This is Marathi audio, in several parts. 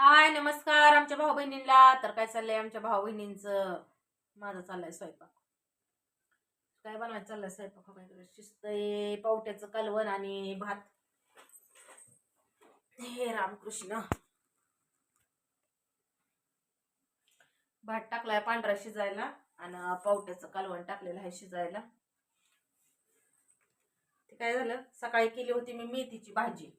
हाय नमस्कार आमच्या भाऊ बहिणींना तर काय चाललंय आमच्या भाऊ बहिणींचं माझा चाललंय स्वयंपाक. काय बनवायचं चाललंय स्वयंपाक? हो, शिस्त शिजतंय पावट्याचं कालवण आणि भात. हे रामकृष्ण. भात टाकलाय पांढरा शिजायला आणि पावट्याचं कालवण टाकलेलं आहे शिजायला. ते काय झालं? सकाळी केली होती मी मेथीची भाजी.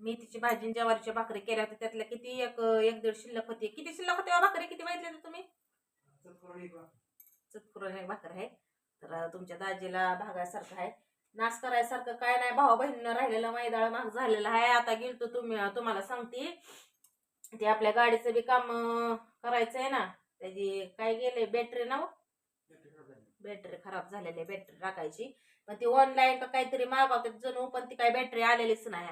मेथीची भाजी आणि ज्वारीच्या भाकरी केल्या होत्या. त्यातल्या किती एक एक दीड शिल्लक होती. किती शिल्लक होते भाकरी? किती माहिती होती तुम्ही? चतकुरून एक भाकर. आहे. तर तुमच्या दाजीला भागासारखं आहे. नाश करायसारखं काय नाही. भाऊ बहिणीनं राहिलेलं मैदाळ महाग झालेलं आहे. आता गेलतो तुम्ही तुम्हाला सांगते. ते आपल्या गाडीचं बी काम करायचं आहे ना. त्याची काय गेले? बॅटरी ना हो? बॅटरी खराब झालेली आहे. बॅटरी टाकायची. पण ती ऑनलाईन का काहीतरी मागवतात जणू पण ती काय बॅटरी आलेलीच नाही.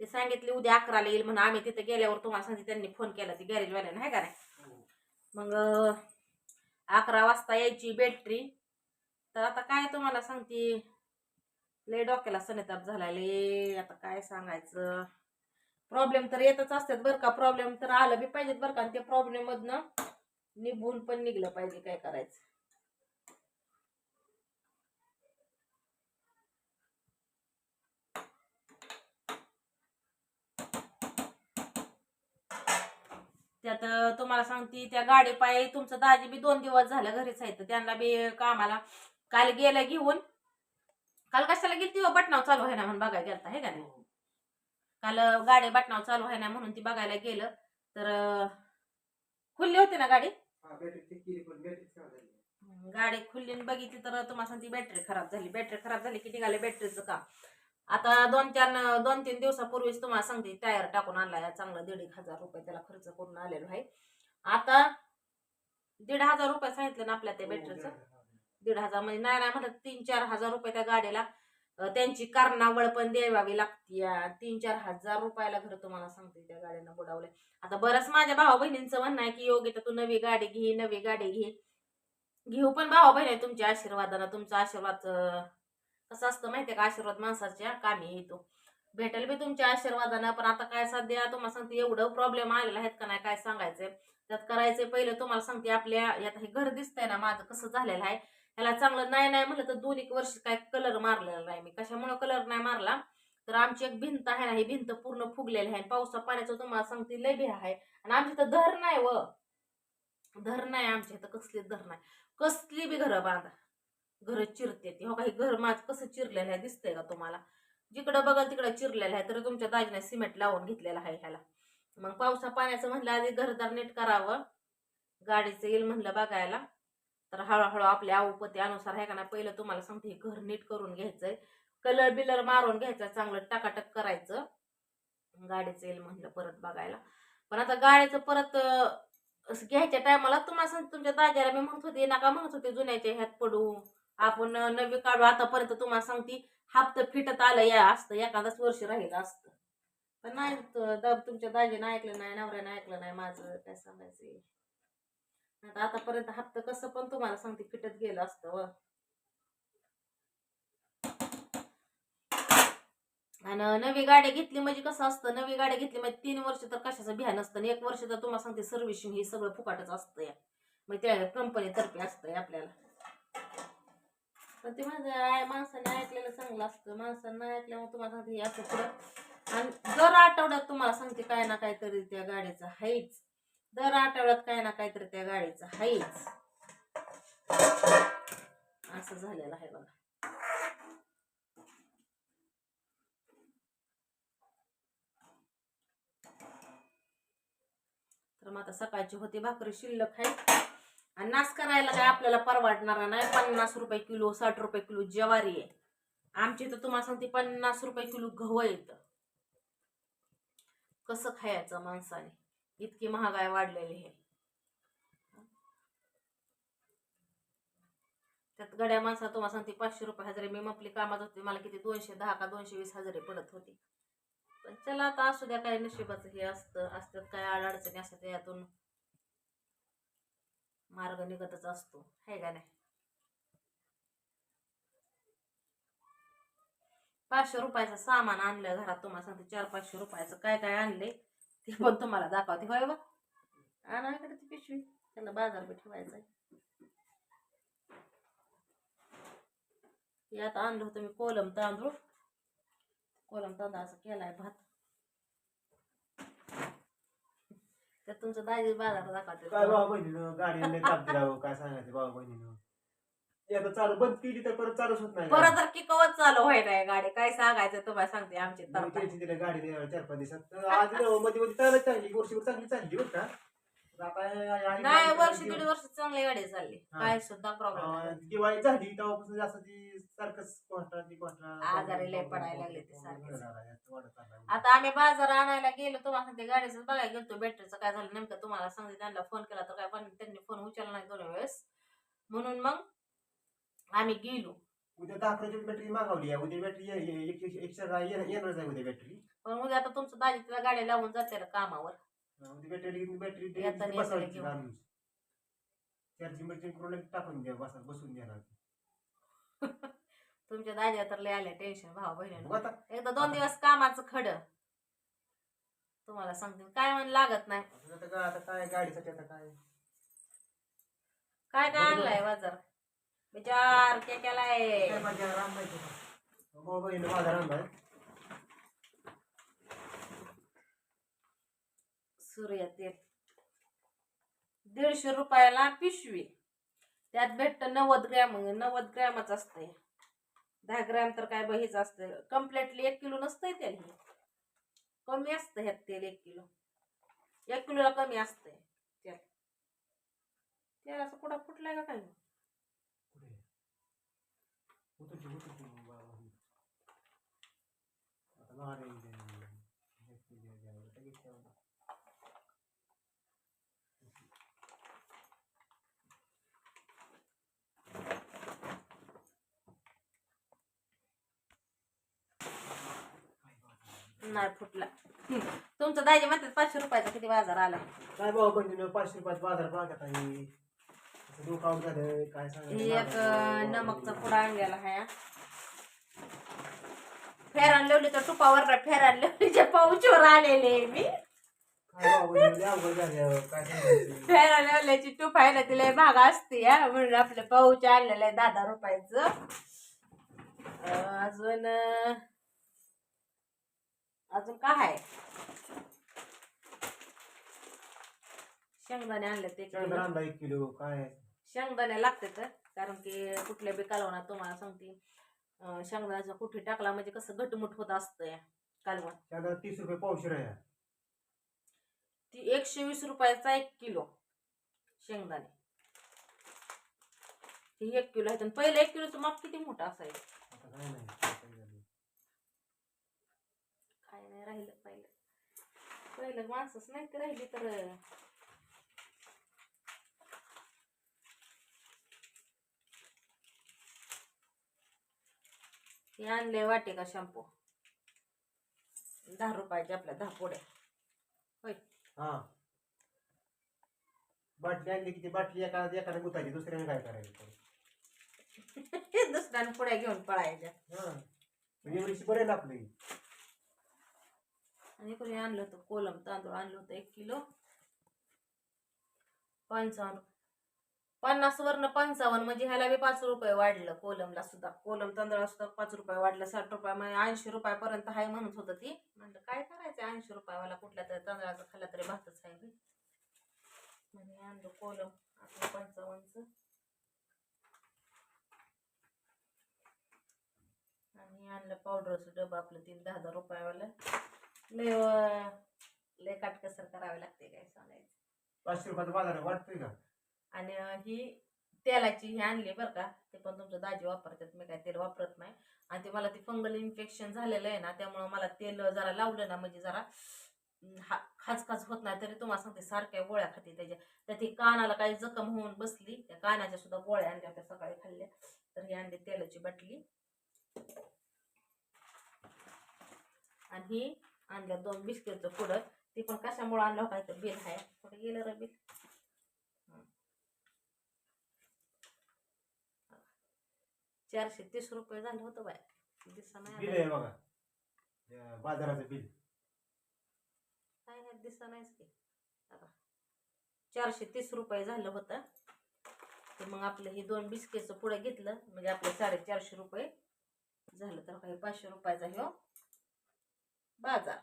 ते सांगितले उद्या अकराला येईल म्हणून आम्ही तिथे गेल्यावर तुम्हाला सांगते त्यांनी फोन केला ती गॅरेजवाल्याने आहे का नाही? मग अं, अकरा वाजता यायची बॅटरी तर आता काय तुम्हाला सांगते लय डोक्याला सनेताप झाला लय आता काय सांगायचं. प्रॉब्लेम तर येतच असतात बरं का प्रॉब्लेम तर आलं बी पाहिजेत बरं का आणि त्या प्रॉब्लेम मधनं निघून पण निघलं पाहिजे काय करायचं. त्यात तुम्हाला सांगते त्या गाडी पायी तुमचं दाजी बी दोन दिवस झालं घरीच आहे तर त्यांना बी कामाला काल गेलं घेऊन. काल कशाला गेली ती? बटनाव चालू आहे ना म्हणून बघायला गेलता हे का नाही? काल गाडी बटनाव चालू आहे ना म्हणून ती बघायला गेलं. तर खुल्ली होती ना गाडी? गाडी खुल्ली बघितली तर तुम्हाला सांगते बॅटरी खराब झाली. बॅटरी खराब झाली की निघाले बॅटरीचं काम. आता दोन चार दोन तीन दिवसापूर्वीच तुम्हाला सांगते टायर टाकून आणलाय चांगला दीड एक हजार रुपये त्याला खर्च करून आलेलो आहे. आता दीड हजार रुपये सांगितलं ना आपल्या त्या बॅटरीचं दीड हजार म्हणजे नाही नाही म्हणत तीन चार हजार रुपये त्या गाडीला त्यांची कारणावळ पण द्यावी लागते तीन चार हजार रुपयाला घर तुम्हाला सांगते त्या गाडीनं बुडावलंय. आता बरंच माझ्या भाऊ बहिणींचं म्हणणं आहे की योग्य तू नवी गाडी घे नवी गाडी घे. घेऊ पण भाऊ बहिणी तुमच्या आशीर्वादानं तुमचा आशीर्वाद कसं असतं माहितीये का आशीर्वाद माणसाच्या कामी येतो. भेटेल बी तुमच्या आशीर्वादानं पण आता काय सध्या तुम्हाला सांगते एवढं प्रॉब्लेम आलेला आहेत का नाही काय सांगायचंय. त्यात करायचंय पहिले तुम्हाला सांगते आपल्या यात हे घर दिसतंय ना माझं कसं झालेलं आहे. ह्याला चांगलं नाही नाही म्हणलं तर दोन एक वर्ष काय कलर मारलेला नाही मी. कशामुळे कलर नाही मारला? तर आमची एक भिंत आहे ना ही भिंत पूर्ण फुगलेली आहे. पावसा पाण्याचं तुम्हाला सांगते लय भ्या आहे. आणि आमच्या इथं धर नाही व. धर नाही आमच्या इथं कसली धर नाही. कसली बी घरं बांधा. घर चिरते ती. हो काही घर माझं कसं चिरलेलं आहे दिसतंय का तुम्हाला? जिकडं बघाल तिकडं चिरलेलं आहे तर तुमच्या दाजीने सिमेंट लावून घेतलेलं आहे ह्याला. मग पावसा पाण्याचं म्हणलं आधी घरदार नीट करावं. गाडीचं येईल म्हणलं बघायला. तर हळूहळू आपल्या आवपती अनुसार आहे का ना पहिलं तुम्हाला सांगते हे घर नीट करून घ्यायचंय. कलर बिलर मारून घ्यायचं चांगलं टाकाटक करायचं. गाडीचं येईल म्हणलं परत बघायला. पण आता गाडीचं परत असं घ्यायच्या टायमाला तुम्हाला सांगते तुमच्या दाजाला मी म्हणत होते नका म्हणत होते जुन्याच्या ह्यात पडू. आपण नवी काढू. आतापर्यंत तुम्हाला सांगते हप्ता फिटत आलं या असतं एखादाच वर्ष राहिलं असतं. पण नाही तुमच्या दाजीनं ऐकलं नाही नवऱ्यानं ऐकलं नाही माझं काय सांगायचं आता आतापर्यंत हप्ता कसं पण तुम्हाला सांगते फिटत गेलं असतं व. आणि नवी गाड्या घेतली म्हणजे कसं असतं नवी गाड्या घेतली म्हणजे तीन वर्ष तर कशाचं भ्या नसतं आणि एक वर्ष तर तुम्हाला सांगते सर्व्हिसिंग हे सगळं फुकाटच असतं या. मग त्या कंपनीतर्फे असतं आपल्याला. पण ते माझं आहे माणसाने ऐकलेलं चांगलं असतं. माणसांना ऐकल्यामुळे तुम्हाला सांगते हे असं पुढं. आणि दर आठवड्यात तुम्हाला सांगते काय ना काहीतरी त्या गाडीचं हाईच दर आठवड्यात काय ना काहीतरी त्या गाडीचं हाईच असं झालेलं आहे बघा. तर मग आता सकाळची होती भाकरी शिल्लक आहे. आणि नाश करायला काय आपल्याला परवडणार नाही. पन्नास रुपये किलो साठ रुपये किलो ज्वारी आहे. आमची तर तुम्हाला सांगते पन्नास रुपये किलो गहू येतं कसं खायचं माणसाने? इतकी महागाई वाढलेली आहे. त्यात गड्या माणसा तुम्हाला सांगते पाचशे रुपये हजारे. मी आपली कामात होते मला किती दोनशे दहा का दोनशे वीस हजारे पडत होती. पण चला आता असू द्या काय नशिबाचं हे असतं असतात काय अडचणी असतात यातून मार्ग निघतच असतो. आहे का नाही? पाचशे रुपयाचं सामान आणलं घरात. तुम्हाला सांगते चार पाचशे रुपयाचं काय काय आणले ते पण तुम्हाला दाखवते. होय बा? आणा इकडे ती पिशवी. त्याला बाजार बी ठेवायचा हे आता आणलं होतं मी कोलम तांदूळ. कोलम तांदळाचा केलाय भात. तर तुमचं दाजी बाजार दाखवते काय बाबा बहिणीनं? गाडीने ताप दिला काय सांगायचं बाबा बहिणीनं? ते आता चालू बंद केली तर परत चालूच होत नाही परत तर की कवच चालू व्हायला गाडी. काय सांगायचं तुम्हाला सांगते आमची गाडी. तरफा. टेन्शन दिलं गाडीने चार पाच दिवसात. तर आज मध्ये मध्ये चालत चालली वर्षभर चांगली चालली बरं का. तर नाही वर्ष दीड वर्ष चांगली गाडी चालली हा. काय सुद्धा प्रॉब्लेम दिवाळी झाली तेव्हापासून जास्त ती सारखंच कोणता ती कोणता आजारी लय पडायला लागले ते सारखेच. आता आम्ही बाजार आणायला गेलो तुम्हाला सांगते गाडीचं बघायला गेलो बॅटरीचं काय झालं नेमकं तुम्हाला सांगते त्यांना फोन केला तर काय पण त्यांनी फोन उचलला नाही दोन वेळेस म्हणून मग आम्ही गेलो उद्या अकराची बॅटरी मागवली आहे उद्या बॅटरी एक्स्ट्रा येणारच आहे उद्या बॅटरी पण उद्या आता तुमचं दाजी तिला गाडी लावून जाते ना कामावर बॅटरी बसवायची चार्जिंग बर्जिंग करून टाकून द्या बसा बसून तुमच्या दाजी तर लय आल्या टेन्शन भाऊ बहिणी आता. एकदा दोन दिवस कामाचं खड. तुम्हाला सांगते काय म्हण लागत नाही. आता काय आता काय गाडीसाठी आता काय? काय काय आणलाय बाजार? विचार के केलाय काय माझ्या राम माझा राम आहे सूर्य तेल दीडशे रुपयाला पिशवी. त्यात भेटतं नव्वद ग्रॅम नव्वद ग्रॅमच असतंय. दहा ग्रॅम तर काय बहीच असतं कम्प्लिटली एक किलो नसतंय तेल हे कमी असतं ह्यात तेल एक किलो. एक किलोला कमी असतंय तेल तेल असं कुठं फुटलंय का काय कुठे उतरची उतरची आता महाराज नाही फुटला. तुमचं दाजी म्हणतात पाचशे रुपयाचा किती बाजार आला? काय बाबा बहिणीनं पाचशे रुपयात बाजार मागत आहे डोकावून झालं काय हे एक अं, नमकचा पुडा आणलेला आहे फेरान लावलीच्या तुपावर फेरान लावलीच्या पाऊचवर आलेले मी. काय बाबा बहिणी लय अवघड झालं काय सांगायचं फेरान लावल्याची आहे ना तिला भाग असते हा. म्हणून आपलं पाऊच आणलेलं आहे दहा दहा रुपयाचं. अं, अजून अं, अजून काय आहे? शेंगदाणे आणले ते शेंगदाणा आणला एक किलो काय शेंगदाणे लागते तर कारण की कुठल्या बी कालवणात तुम्हाला सांगते अं, शेंगदाण्याचा कुठे टाकला म्हणजे कसं घटमुट होत असतं कालवण. शेंगदाणा तीस रुपये पावशेर आहे. ती एकशे वीस रुपयाचा एक किलो शेंगदाणे. ती एक किलो आहे आणि पहिलं एक किलोचं माप किती मोठं असायचं? आता काय नाही काय झालं. काय नाही राहिलं पहिलं. पहिलं माणसंच नाही ते राहिली तर हे आणले वाटे का शॅम्पू? दहा रुपयाचे आपल्या दहा पोड्या. हा. बाटली आणली की ती बाटली एका एकाने गुतायची दुसऱ्याने काय करायचं दुसऱ्याने पुड्या घेऊन पळायच्या. हा. म्हणजे एवढीशी बरं ना आपली. आणि कोणी आणलं होतं कोलम तांदूळ आणलं होतं एक किलो. पंचावन्न. पन्नास वरनं पंचावन्न म्हणजे ह्याला बी पाच रुपये वाढलं कोलमला सुद्धा. कोलम तांदळाला सुद्धा पाच रुपये वाढलं साठ रुपये म्हणजे ऐंशी रुपयापर्यंत आहे म्हणत होतं ती. म्हणलं काय करायचं ऐंशी रुपयावाला? कुठल्या तरी तांदळाचा खाल्ला तरी भातच आहे म्हणजे आणलं कोलम आपलं पंचावन्नचं. आणि आणलं पावडरचं डबा आपलं तीन दहा दहा रुपयावाला. लय लय काटकसर करावी लागते काय सांगायचं. पाचशे रुपयाचा बाजार आहे, वाटतोय का? आणि अं, ही तेलाची ही आणली बरं का ते पण तुमचं दाजी वापरतात मी काय तेल वापरत नाही. आणि ते मला ते फंगल इन्फेक्शन झालेलं आहे ना त्यामुळं मला तेल जरा लावलं ना म्हणजे जरा अं, हा खाज खाज होत नाही तरी तुम्हाला सांगते सारख्या गोळ्या खाते त्याच्या. त्यात ही कानाला काही जखम होऊन बसली त्या कानाच्या सुद्धा गोळ्या आणल्या होत्या सकाळी खाल्ल्या. तर ही आणली तेलाची बाटली. आणि ही आणल्या दोन बिस्किटचं पुढं. ती पण कशामुळे आणलं काय तर बिल आहे. कुठे गेलं रे बिल. चारशे तीस रुपये झालं होतं बाय दिसा नाही बघा. बाजाराचं बिल. काय नाही दिसता नाहीच की. चारशे तीस रुपये झालं होतं. तर मग आपलं हे दोन बिस्किटचं पुढे घेतलं. म्हणजे आपलं साडेचारशे रुपये झालं तर काही पाचशे रुपयाचा ह्यो. बाजार.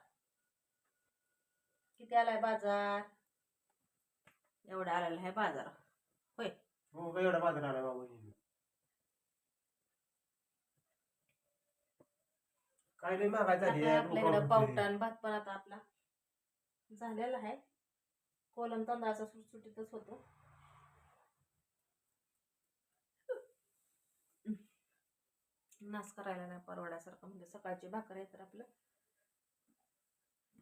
किती आलाय बाजार? एवढा आलेला आहे बाजार. हो का एवढा बाजार आला बाबा? बहिणीनं काय नाही महागाई झाली आता आहे, आपल्याकडं लोकं पावटा आणि भात पण आता आपला झालेला आहे. कोलम तांदळाचा सुटसुटीतच होतो. नाश करायला नाही परवड्यासारखं. म्हणजे सकाळची भाकर आहे तर आपलं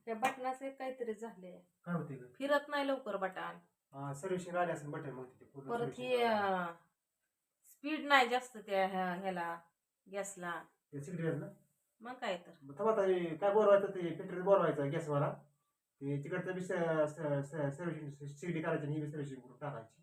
त्या बटनाचं काहीतरी झाले काय होते ग? फिरत नाही लवकर बटन. हा सर्व्हिसिंग आली असेल बटन मग तिथे पूर्ण परत servicing ही. स्पीड नाही जास्त त्या ह्या- ह्याला गॅसला. ते ना? मग काय तर. मग तेव्हा आता हे काय बोलवायचं ते पेट्रोल बोलवायचं गॅसवाला. ते तिकडचं बी सर्व्हिसिंग शिर्डी करायची आणि ही बी सर्व्हिसिंग करून टाकायची.